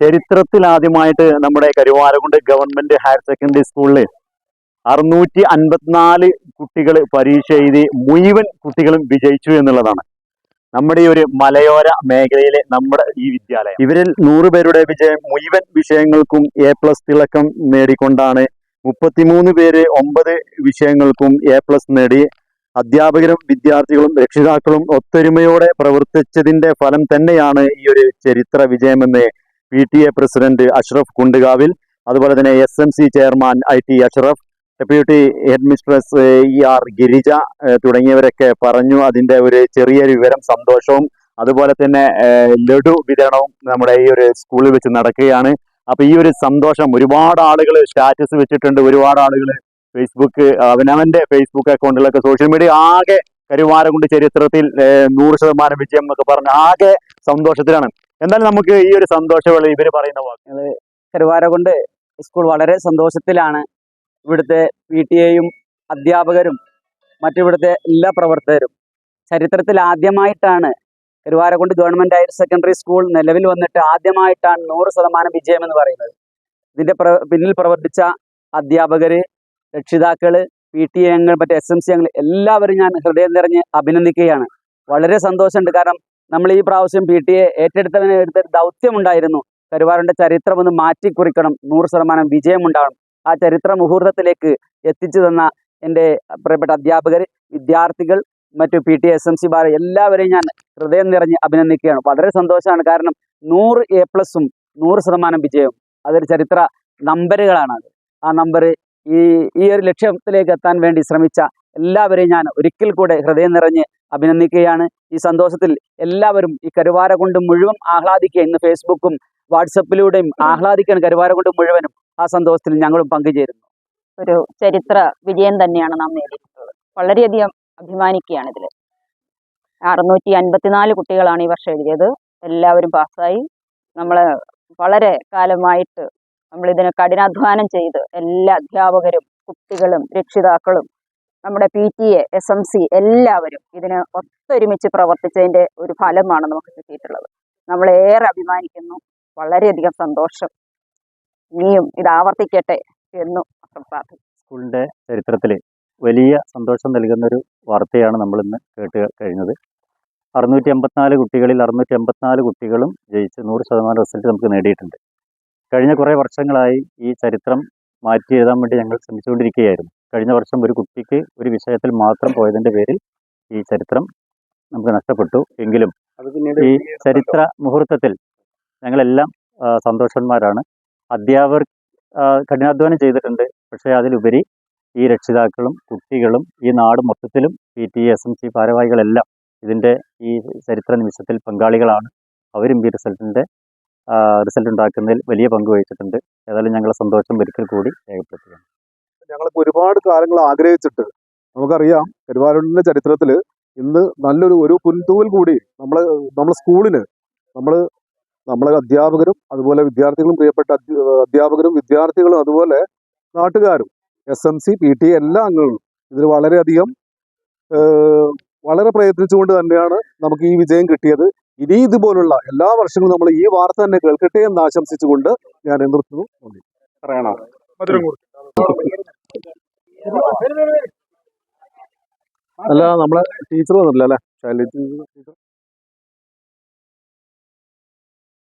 ചരിത്രത്തിൽ ആദ്യമായിട്ട് നമ്മുടെ കരുവാരകുണ്ട് ഗവൺമെന്റ് ഹയർ സെക്കൻഡറി സ്കൂളിൽ അറുന്നൂറ്റി അൻപത്തിനാല് കുട്ടികൾ പരീക്ഷ എഴുതി മുഴുവൻ കുട്ടികളും വിജയിച്ചു എന്നുള്ളതാണ്. നമ്മുടെ ഈ ഒരു മലയോര മേഖലയിലെ നമ്മുടെ ഈ വിദ്യാലയം. ഇവരിൽ നൂറ് പേരുടെ വിജയം മുഴുവൻ വിഷയങ്ങൾക്കും എ പ്ലസ് തിളക്കം നേടിക്കൊണ്ടാണ് മുപ്പത്തിമൂന്ന് പേര് ഒമ്പത് വിഷയങ്ങൾക്കും എ പ്ലസ് നേടി. അധ്യാപകരും വിദ്യാർത്ഥികളും രക്ഷിതാക്കളും ഒത്തൊരുമയോടെ പ്രവർത്തിച്ചതിന്റെ ഫലം തന്നെയാണ് ഈ ഒരു ചരിത്ര വിജയമെന്ന് P T A president Ashraf Kundukavil അതുപോലെ തന്നെ S M C chairman I T Ashraf deputy head mistress E R Girija തുടങ്ങിയവരൊക്കെ പറഞ്ഞു അതിന്റെ ഒരു ചെറിയൊരു വിവരം സന്തോഷവും അതുപോലെ തന്നെ ലഡു വിതരണവും നമ്മുടെ ഈ ഒരു സ്കൂളിൽ വെച്ച് നടക്കുകയാണ്. അപ്പൊ ഈ ഒരു സന്തോഷം ഒരുപാട് ആളുകൾ സ്റ്റാറ്റസ് വെച്ചിട്ടുണ്ട് ഒരുപാട് ആളുകൾ ഫേസ്ബുക്ക് അവനവന്റെ ഫേസ്ബുക്ക് അക്കൗണ്ടിലൊക്കെ സോഷ്യൽ മീഡിയ ആകെ കരുവാരകുണ്ട് ചരിത്രത്തിൽ നൂറ് ശതമാനം വിജയം എന്നൊക്കെ പറഞ്ഞ ആകെ സന്തോഷത്തിലാണ്. എന്തായാലും നമുക്ക് ഈ ഒരു സന്തോഷവേള ഇവർ പറയുന്ന വാക്ക്. കരുവാരകുണ്ട് സ്കൂൾ വളരെ സന്തോഷത്തിലാണ്. ഇവിടുത്തെ പി ടി എയും അധ്യാപകരും മറ്റിവിടുത്തെ എല്ലാ പ്രവർത്തകരും. ചരിത്രത്തിൽ ആദ്യമായിട്ടാണ് Karuvarakundu government higher secondary school നിലവിൽ വന്നിട്ട് ആദ്യമായിട്ടാണ് നൂറ് ശതമാനം വിജയം എന്ന് പറയുന്നത്. ഇതിന്റെ പ്ര പിന്നിൽ പ്രവർത്തിച്ച അധ്യാപകര് രക്ഷിതാക്കൾ പി ടി എ അംഗങ്ങൾ മറ്റേ എസ് എം സി അംഗങ്ങൾ എല്ലാവരും ഞാൻ ഹൃദയം നിറഞ്ഞ് അഭിനന്ദിക്കുകയാണ്. വളരെ സന്തോഷമുണ്ട്. കാരണം നമ്മൾ ഈ പ്രാവശ്യം പി ടി എ ഏറ്റെടുത്തവനെ എടുത്ത ദൗത്യമുണ്ടായിരുന്നു കരുവാറിന്റെ ചരിത്രം ഒന്ന് മാറ്റിക്കുറിക്കണം. നൂറ് ശതമാനം വിജയം ഉണ്ടാവണം ആ ചരിത്ര മുഹൂർത്തത്തിലേക്ക് എത്തിച്ചു തന്ന എന്റെ പ്രിയപ്പെട്ട അധ്യാപകർ വിദ്യാർത്ഥികൾ മറ്റു P T S M C bar എല്ലാവരെയും ഞാൻ ഹൃദയം നിറഞ്ഞ് അഭിനന്ദിക്കുകയാണ്. വളരെ സന്തോഷമാണ്. കാരണം നൂറ് എ പ്ലസും നൂറ് ശതമാനം വിജയവും അതൊരു ചരിത്ര നമ്പറുകളാണ് അത്. ആ നമ്പർ ഈ ഈ ഒരു ലക്ഷ്യത്തിലേക്ക് എത്താൻ വേണ്ടി ശ്രമിച്ച എല്ലാവരെയും ഞാൻ ഒരിക്കൽ കൂടെ ഹൃദയം നിറഞ്ഞ് അഭിനന്ദിക്കുകയാണ്. ഈ സന്തോഷത്തിൽ എല്ലാവരും ഈ കരുവാര കൊണ്ട് മുഴുവൻ ആഹ്ലാദിക്കുക. ഇന്ന് ഫേസ്ബുക്കും വാട്സപ്പിലൂടെയും ആഹ്ലാദിക്കാൻ കരുവാര കൊണ്ട് മുഴുവനും ആ സന്തോഷത്തിൽ ഞങ്ങളും പങ്കുചേരുന്നു. ഒരു ചരിത്ര വിജയം തന്നെയാണ് നാം നേടിയിട്ടുള്ളത്. വളരെയധികം അഭിമാനിക്കുകയാണ് ഇതിൽ അറുന്നൂറ്റി അൻപത്തിനാല് കുട്ടികളാണ് ഈ വർഷം എഴുതിയത്. എല്ലാവരും പാസ്സായി. നമ്മൾ വളരെ കാലമായിട്ട് നമ്മൾ ഇതിന് കഠിനാധ്വാനം ചെയ്ത് എല്ലാ അധ്യാപകരും കുട്ടികളും രക്ഷിതാക്കളും നമ്മുടെ P T A S M C എല്ലാവരും ഇതിന് ഒത്തൊരുമിച്ച് പ്രവർത്തിച്ചതിന്റെ ഒരു ഫലമാണ് നമുക്ക് കിട്ടിയിട്ടുള്ളത്. നമ്മളേറെ അഭിമാനിക്കുന്നു. വളരെയധികം സന്തോഷം. ഇനിയും ഇത് ആവർത്തിക്കട്ടെ എന്നും പ്രാർത്ഥിക്കുന്നു. സ്കൂളിന്റെ ചരിത്രത്തിൽ വലിയ സന്തോഷം നൽകുന്ന ഒരു വാർത്തയാണ് നമ്മൾ ഇന്ന് കേട്ട് കഴിഞ്ഞത്. അറുന്നൂറ്റി എൺപത്തിനാല് കുട്ടികളിൽ അറുന്നൂറ്റി എൺപത്തിനാല് കുട്ടികളും ജയിച്ച് നൂറ് ശതമാനം റിസൾട്ട് നമുക്ക് നേടിയിട്ടുണ്ട്. കഴിഞ്ഞ കുറേ വർഷങ്ങളായി ഈ ചരിത്രം മാറ്റി എഴുതാൻ വേണ്ടി ഞങ്ങൾ ശ്രമിച്ചുകൊണ്ടിരിക്കുകയായിരുന്നു. കഴിഞ്ഞ വർഷം ഒരു കുട്ടിക്ക് ഒരു വിഷയത്തിൽ മാത്രം പോയതിന്റെ പേരിൽ ഈ ചരിത്രം നമുക്ക് നഷ്ടപ്പെട്ടു. എങ്കിലും ഈ ചരിത്ര മുഹൂർത്തത്തിൽ ഞങ്ങളെല്ലാം സന്തോഷന്മാരാണ്. അധ്യാപകർ കഠിനാധ്വാനം ചെയ്തിട്ടുണ്ട്. പക്ഷേ അതിലുപരി ഈ രക്ഷിതാക്കളും കുട്ടികളും ഈ നാട് മൊത്തത്തിലും P T S M C ഭാരവാഹികളെല്ലാം ഇതിന്റെ ഈ ചരിത്ര നിമിഷത്തിൽ പങ്കാളികളാണ്. അവരും ഈ റിസൾട്ടിന്റെ റിസൾട്ട് ഉണ്ടാക്കുന്നതിൽ വലിയ പങ്ക് വഹിച്ചിട്ടുണ്ട്. ഏതായാലും ഞങ്ങളുടെ സന്തോഷം ഒരിക്കൽ കൂടി രേഖപ്പെടുത്തുകയാണ്. ഞങ്ങൾക്ക് ഒരുപാട് കാലങ്ങൾ ആഗ്രഹിച്ചിട്ട് നമുക്കറിയാം കരുവാരൂരിന്റെ ചരിത്രത്തിൽ ഇന്ന് നല്ലൊരു ഒരു പുൻതൂവൽ കൂടി നമ്മൾ നമ്മൾ സ്കൂളിന് നമ്മൾ നമ്മളെ അധ്യാപകരും അതുപോലെ വിദ്യാർത്ഥികളും പ്രിയപ്പെട്ട അധ്യാപകരും വിദ്യാർത്ഥികളും അതുപോലെ നാട്ടുകാരും S M C P T എല്ലാ അംഗങ്ങളും ഇതിൽ വളരെയധികം വളരെ പ്രയത്നിച്ചുകൊണ്ട് തന്നെയാണ് നമുക്ക് ഈ വിജയം കിട്ടിയത്. ഇനി ഇതുപോലുള്ള എല്ലാ വർഷങ്ങളും നമ്മൾ ഈ വാർത്ത തന്നെ കേൾക്കട്ടെ എന്ന് ആശംസിച്ചുകൊണ്ട് ഞാൻ നിർത്തുന്നു. നന്ദി. പറയണോ? അല്ല നമ്മളെ ടീച്ചർ വന്നിട്ടില്ല അല്ലേ? ശൈലജ ടീച്ചർ